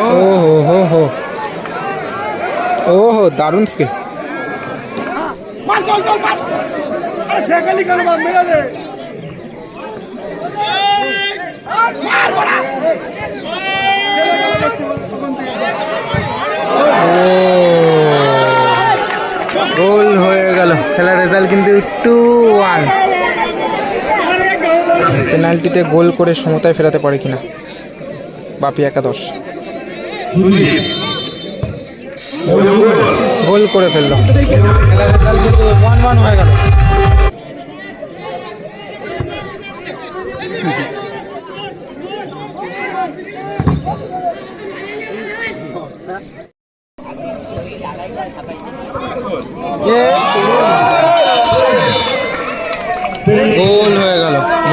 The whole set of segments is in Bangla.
ও হো হো হো ও হো দারুণ স্কিল গোল হয়ে গেল খেলার রেজাল্ট কিন্তু টু ওয়ান পেনাল্টিতে গোল করে সমতায় ফেরাতে পারে কিনা? বাপি একাদশ। গোল করে ফেলল। খেলার রেজাল্ট কিন্তু ওয়ান ওয়ান হয়ে গেল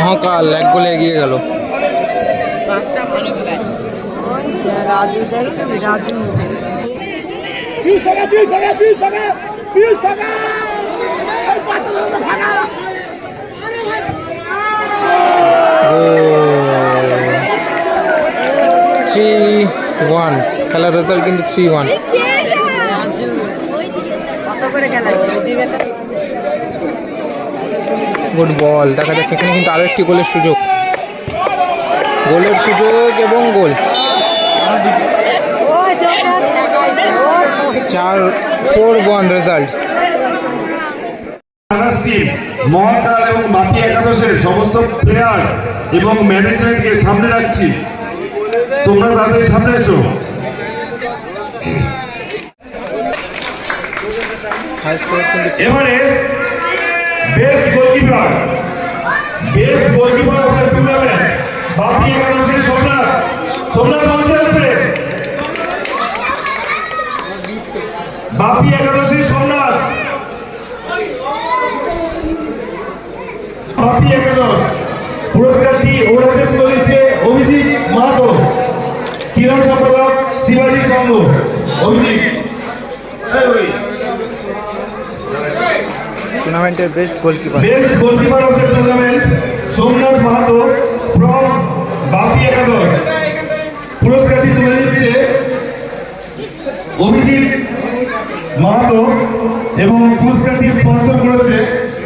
মহাকাল এক গোলে এগিয়ে গেল। রাজু থ্রি ওয়ান খেলার রেজাল্ট কিন্তু থ্রি ওয়ান কত করে খেলা গুড বল। দেখা যাক এখানে কিন্তু আরও একটি গোলের সুযোগ। গোলের সুযোগ এবং গোল। চার ফোর ওয়ান রেজাল্ট মহাকাল এবং মাটি একাদশের সমস্ত প্লেয়ার এবং ম্যানেজমেন্টকে সামনে রাখছি। তোমরা তাদের সামনে এসো। এবারে best goalkeeper. Best goalkeeper of the tournament Bapi একাদশের সোমনাথ। সোমনাথ মঞ্চে আসবে বাপি একাদশের সোমনাথ। বাপি একাদশ। পুরস্কারটি ওর হাতে অভিজিৎ মাহাতো। ক্রীড়া সম্পাদক শিবাজী সংঘ অভিজিৎ এই ওই। টুর্নামেন্টের best goalkeeper best goalkeeper of the tournament Somnath Mahato from Bapi একাদশ পুরস্কারটি তুলে দিচ্ছে অভিজিৎ মাহাতো এবং পুরস্কারটি স্পন্সর করেছে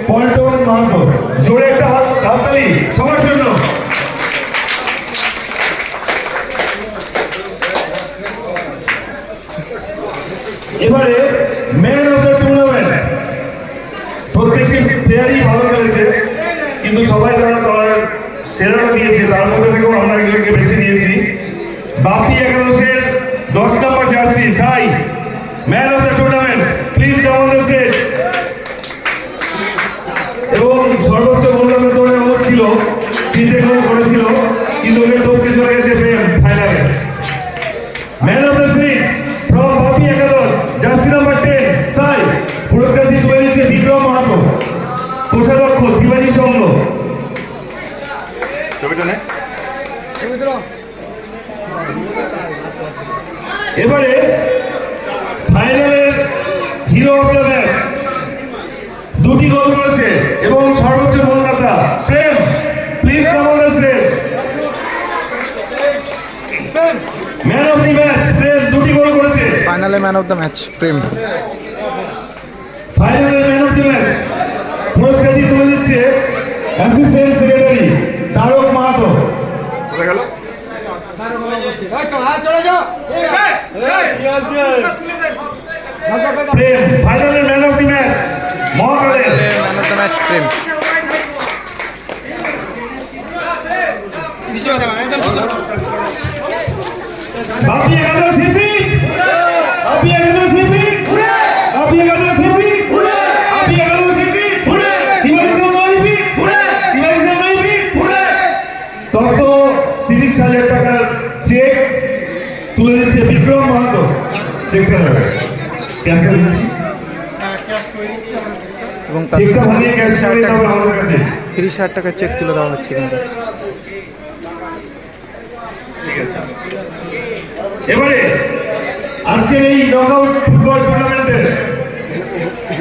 পল্টন মাহাতো। জোরে একটা হাত হাততালি সবার জন্য এবারে ম্যান অফ দ্য টুর্নামেন্ট প্রত্যেকটি প্লেয়ারই ভালো খেলেছে কিন্তু সবাই তারা তার সেরাটা দিয়েছে, তার মধ্যে থেকেও আমরা এগুলোকে বেছে নিয়েছি। বাপি একাদশের দশ নম্বর jersey Sai man of the tournament please come on the stage এবং সর্বোচ্চ দৌড়ে ও ছিল তিনটে গোল করেছিল, কিন্তু ওকে টপকে চলে গেছে ছবিটা নে। এবারে ফাইনালের হিরো অফ দ্য ম্যাচ। দুটি গোল করেছে এবং সর্বোচ্চ গোলদাতা। Prem please come on the stage. Man of the match Prem দুটি গোল করেছে। ফাইনালে man of the match Prem. ফাইনালের ম্যান অফ দি ম্যাচ পুরস্কারটি তুলে দিচ্ছে অ্যাসিস্ট্যান্ট সেক্রেটারি তারক মাহাতো প্রেম ফাইনালের ম্যান অফ দি ম্যাচ মহাকালের man of the match Prem Bapi Bikram Mahato চেকটা দেবে ক্যাশটা দিচ্ছি। এবং চেকটা ভাঙিয়ে ক্যাশ তিরিশ হাজার টাকা আমাদের কাছে। তিরিশ হাজার টাকা চেক তুলে দেওয়া হচ্ছে কিন্তু। এবারে আজকের এই নকআউট ফুটবল টুর্নামেন্টের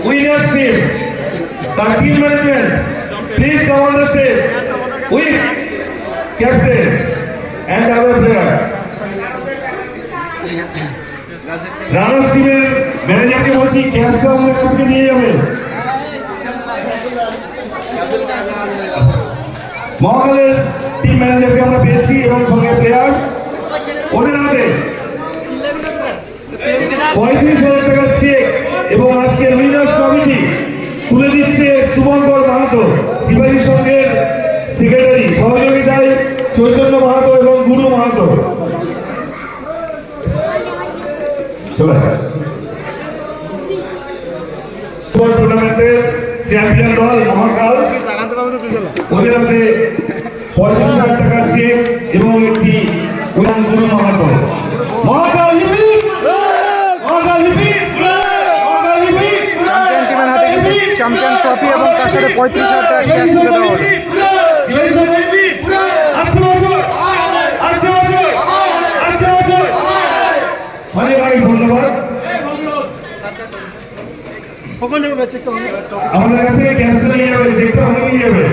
উইনার্স টিম তার team management please come on the stage with captain and other players. Runners টিমের ম্যানেজারকে বলছি ক্যাশটা আমাদের কাছ নিয়ে যাবে। মহাকালের টিম ম্যানেজারকে আমরা পেয়েছি এবং সঙ্গে প্লেয়ার ওদের হাতে পঁয়ত্রিশ হাজার টাকার চেক এবং আজকের উইনার্স কমিটি তুলে দিচ্ছে শুভঙ্কর মাহাতো শিবাজী সঙ্গের সেক্রেটারি সহযোগিতায় চৈতন্য মাহাতো এবং গুরু মাহাতো। চলে ফুটবল টুর্নামেন্টের চ্যাম্পিয়ন দল মহাকাল। ওদের হাতে পঁয়ত্রিশ হাজার টাকার চেক এবং একটি উড়ান গুরু মহাকাল মহাকাল চ্যাম্পিয়ন ট্রফি এবং তার সাথে পঁয়ত্রিশ হাজার টাকা ক্যাশ তুলে দেওয়া হলো। আমাদের কাছে ক্যান্সেল নিয়ে যাবে চেকটা আমি নিয়ে যাবে।